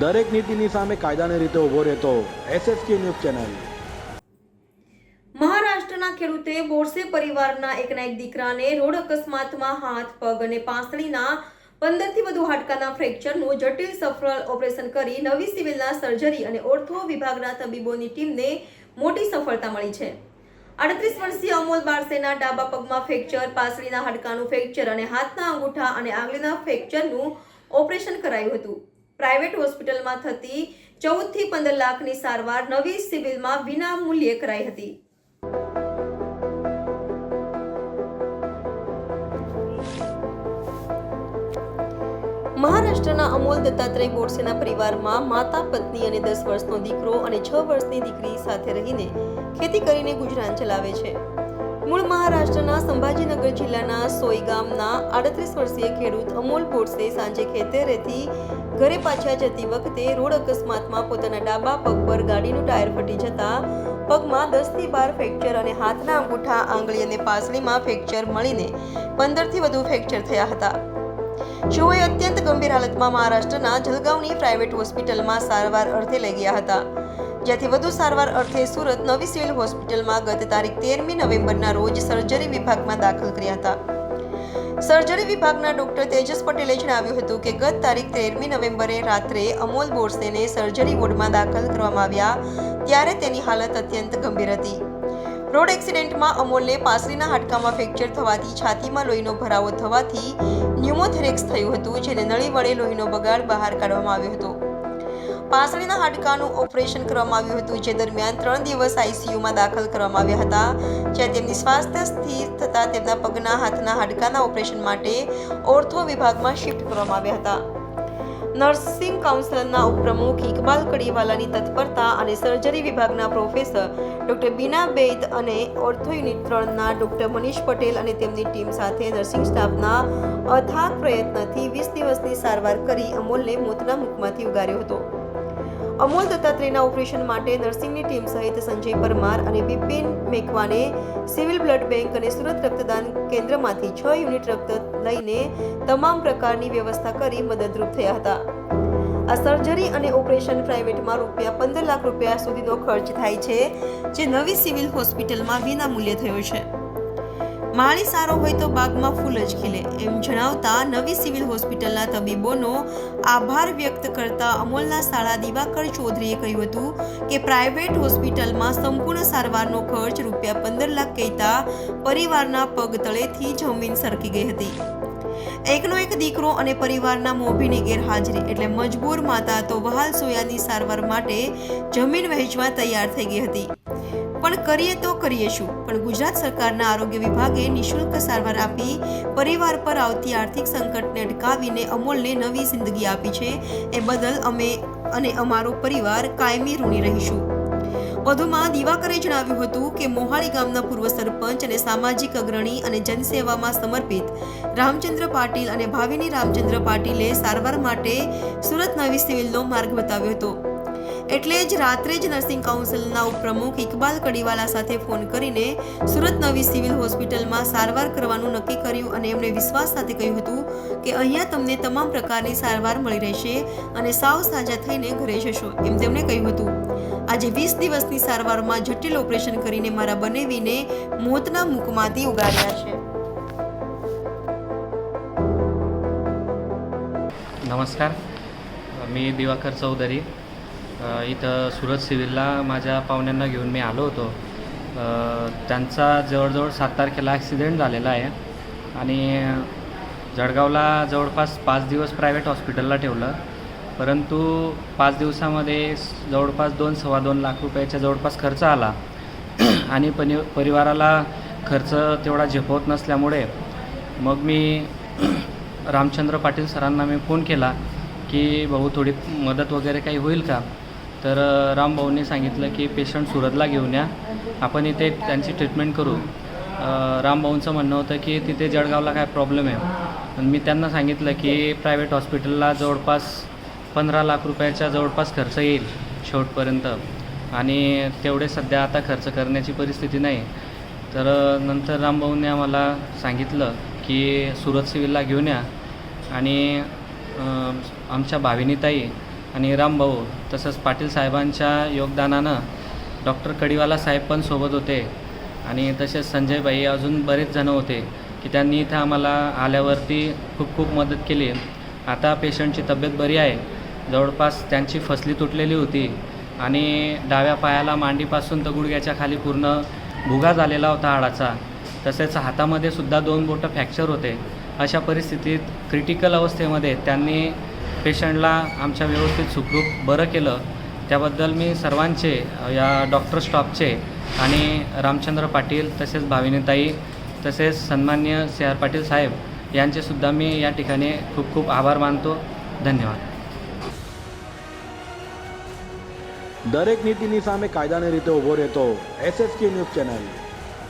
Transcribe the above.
દરેક નીતિની સામે કાયદાની રીતે ઊભો રહેતો એસએસકે ન્યૂઝ ચેનલ. મહારાષ્ટ્રના ખેડૂતે બોરસે પરિવારના એકના એક દીકરાને રોડ અકસ્માતમાં હાથ, પગ અને પાંસળીના પંદરથી વધુ હાડકાના ફ્રેક્ચરનું જટિલ સફળ ઓપરેશન કરી નવી સિવિલના સર્જરી અને ઓર્થો વિભાગના તબીબોની ટીમને મોટી સફળતા મળી છે. આડત્રીસ વર્ષીય અમોલ બારસેના ડાબા પગમાં ફ્રેક્ચર, પાસળીના હાડકાનું ફ્રેક્ચર અને હાથના અંગૂઠા અને આંગળીના ફ્રેક્ચરનું ઓપરેશન કરાયું હતું. પ્રાઇવેટ હોસ્પિટલમાં થતી ચૌદથી પંદર લાખની સારવાર નવી સિવિલમાં વિના મૂલ્યે કરાઈ હતી. મહારાષ્ટ્રના અમોલ દત્તાત્રેય ગોડસેના પરિવારમાં માતા, પત્ની અને દસ વર્ષનો દીકરો અને છ વર્ષની દીકરી સાથે રહીને ખેતી કરીને ગુજરાન ચલાવે છે. મૂળ મહારાષ્ટ્રના સંભાજીનગર જિલ્લાના સોઈ ગામના આડત્રીસ વર્ષીય ખેડૂત અમોલ બોરસે સાંજે ખેતરેથી ઘરે પાછા જતી વખતે રોડ અકસ્માતમાં પોતાના ડાબા પગ પર ગાડીનું ટાયર ફટી જતા પગમાં દસથી બાર ફ્રેક્ચર અને હાથના અંગૂઠા, આંગળી અને પાસળીમાં ફ્રેક્ચર મળીને પંદરથી વધુ ફ્રેક્ચર થયા હતા. જેઓએ અત્યંત ગંભીર હાલતમાં મહારાષ્ટ્રના જલગાંવની પ્રાઇવેટ હોસ્પિટલમાં સારવાર અર્થે લઈ ગયા હતા. જ્યાંથી વધુ સારવાર અર્થે સુરત નવી સિવિલ હોસ્પિટલમાં ગત તારીખ તેરમી નવેમ્બરના રોજ સર્જરી વિભાગમાં દાખલ કર્યા હતા. સર્જરી વિભાગના ડોક્ટર તેજસ પટેલે જણાવ્યું હતું કે ગત તારીખ તેરમી નવેમ્બરે રાત્રે અમોલ બોરસેને સર્જરી વોર્ડમાં દાખલ કરવામાં આવ્યા ત્યારે તેની હાલત અત્યંત ગંભીર હતી. રોડ એક્સિડન્ટમાં અમોલને પાસરીના હાડકામાં ફ્રેક્ચર થવાથી છાતીમાં લોહીનો ભરાવો થવાથી ન્યુમોથેરેક્સ થયું હતું, જેને નળી વડે લોહીનો બગાડ બહાર કાઢવામાં આવ્યો હતો. પાસળીના હાડકાનું ઓપરેશન કરવામાં આવ્યું હતું, જે દરમિયાન ત્રણ દિવસ આઈસીયુમાં દાખલ કરવામાં આવ્યા હતા. જ્યાં તેમની સ્વાસ્થ્ય સ્થિર થતાં તેમના પગના હાથના હાડકાના ઓપરેશન માટે ઓર્થો વિભાગમાં શિફ્ટ કરવામાં આવ્યા હતા. નર્સિંગ કાઉન્સિલના ઉપપ્રમુખ ઇકબાલ કડીવાલાની તત્પરતા અને સર્જરી વિભાગના પ્રોફેસર ડોક્ટર બીના બૈદ અને ઓર્થો યુનિટ ત્રણના ડોક્ટર મનીષ પટેલ અને તેમની ટીમ સાથે નર્સિંગ સ્ટાફના અથાગ પ્રયત્નથી વીસ દિવસની સારવાર કરી અમોલને મોતના મુખમાંથી ઉગાર્યો હતો. અમોલ દત્તાત્રેયના ઓપરેશન માટે નર્સિંગની ટીમ સહિત સંજય પરમાર અને બિપિન મેકવાને સિવિલ બ્લડ બેંક અને સુરત રક્તદાન કેન્દ્રમાંથી છ યુનિટ રક્ત લઈને તમામ પ્રકારની વ્યવસ્થા કરી મદદરૂપ થયા હતા. આ સર્જરી અને ઓપરેશન પ્રાઇવેટમાં રૂપિયા પંદર લાખ રૂપિયા સુધીનો ખર્ચ થાય છે, જે નવી સિવિલ હોસ્પિટલમાં વિના મૂલ્યે થયો છે. માળી સારો હોય તો બાગમાં ફૂલ જ ખીલે, એમ જણાવતા નવી સિવિલ હોસ્પિટલના તબીબોનો આભાર વ્યક્ત કરતા અમોલના શાળા દિવાકર ચૌધરીએ કહ્યું હતું કે પ્રાઇવેટ હોસ્પિટલમાં સંપૂર્ણ સારવારનો ખર્ચ રૂપિયા પંદર લાખ કહેતા પરિવારના પગ તળેથી જમીન સરકી ગઈ હતી. એકનો એક દીકરો અને પરિવારના મોભીની ગેરહાજરી એટલે મજબૂર માતા તો વહાલ સોયાની સારવાર માટે જમીન વહેંચવા તૈયાર થઈ ગઈ હતી. પણ કરીએ તો કરીએ શું? પણ ગુજરાત સરકારના આરોગ્ય વિભાગે નિઃશુલ્ક સારવાર આપી પરિવાર પર આવતી આર્થિક સંકટને અટકાવીને અમોલને નવી જિંદગી આપી છે. એ બદલ અમે અને અમારો પરિવાર કાયમી ઋણી રહીશું. વધુમાં દિવાકરે જણાવ્યું હતું કે મોહાળી ગામના પૂર્વ સરપંચ અને સામાજિક અગ્રણી અને જનસેવામાં સમર્પિત રામચંદ્ર પાટીલ અને ભાવિની રામચંદ્ર પાટીલે સારવાર માટે સુરત નવી સિવિલનો માર્ગ બતાવ્યો હતો. એટલે જ રાત્રે જ નર્સિંગ કાઉન્સિલના ઉપપ્રમુખ ઇકબાલ કડીવાલા સાથે ફોન કરીને સુરત નવી સિવિલ હોસ્પિટલમાં સારવાર કરવાનું નક્કી કર્યું અને એમણે વિશ્વાસ સાથે કહ્યું હતું કે અહીંયા તમને તમામ પ્રકારની સારવાર મળી રહેશે અને સાવ સાજા થઈને ઘરે જશો એમ તેમણે કહ્યું હતું આજે વીસ દિવસની સારવારમાં જટિલ ઓપરેશન કરીને મારા બનેવીને મોતના મુખમાંથી ઉગાડ્યા છે नमस्कार मी दिवाकर चौधरी अ, इथं सुरत सिव्हिलला माझ्या पाहुण्यांना घेऊन मी आलो होतो. त्यांचा जवळजवळ सात तारखेला ॲक्सिडेंट झालेला आहे. आणि जळगावला जवळपास पाच दिवस प्रायव्हेट हॉस्पिटलला ठेवलं. परंतु पाच दिवसामध्ये जवळपास दोन सव्वा दोन लाख रुपयाच्या जवळपास खर्च आला. आणि पनि परिवाराला खर्च तेवढा झेपवत नसल्यामुळे मग मी रामचंद्र पाटील सरांना मी फोन केला की भाऊ थोडी मदत वगैरे काही होईल का? तर अ, रामभाऊंनी सांगितलं की पेशंट सुरतला घेऊन या. आपण इथे त्यांची ट्रीटमेंट करू. रामभाऊंचं म्हणणं होतं की तिथे जळगावला काय प्रॉब्लेम आहे. मी त्यांना सांगितलं की प्रायव्हेट हॉस्पिटलला जवळपास पंधरा लाख रुपयाच्या जवळपास खर्च येईल शेवटपर्यंत. आणि तेवढे सध्या आता खर्च करण्याची परिस्थिती नाही. तर नंतर रामभाऊंनी आम्हाला सांगितलं की सुरत सिव्हिलला घेऊन या. आणि आमच्या भाविनीताई आणि रामभाऊ तसंच पाटील साहेबांच्या योगदानानं डॉक्टर कडिवाला साहेब पण सोबत होते. आणि तसेच संजय भाई अजून बरेच जणं होते की त्यांनी इथं आम्हाला आल्यावरती खूप खूप मदत केली. आता पेशंटची तब्येत बरी आहे. जवळपास त्यांची फसली तुटलेली होती. आणि डाव्या पायाला मांडीपासून तर गुडघ्याच्या खाली पूर्ण भुगा झालेला होता हाडाचा. तसेच हातामध्ये सुद्धा दोन बोटं फ्रॅक्चर होते. अशा परिस्थितीत क्रिटिकल अवस्थेमध्ये त्यांनी पेशंटला आमच्या व्यवस्थित सुखरूप बरं केलं त्याबद्दल मी सर्वांचे अ, या डॉक्टर स्टॉफचे आणि रामचंद्र पाटील तसेच भाविनीताई तसेच सन्मान्य सी आर पाटील साहेब यांचेसुद्धा मी या ठिकाणी खूप खूप आभार मानतो धन्यवाद દરેક નીતિની સામે કાયદાની રીતે ઊભો રહેતો એસએસકે ન્યૂઝ ચેનલ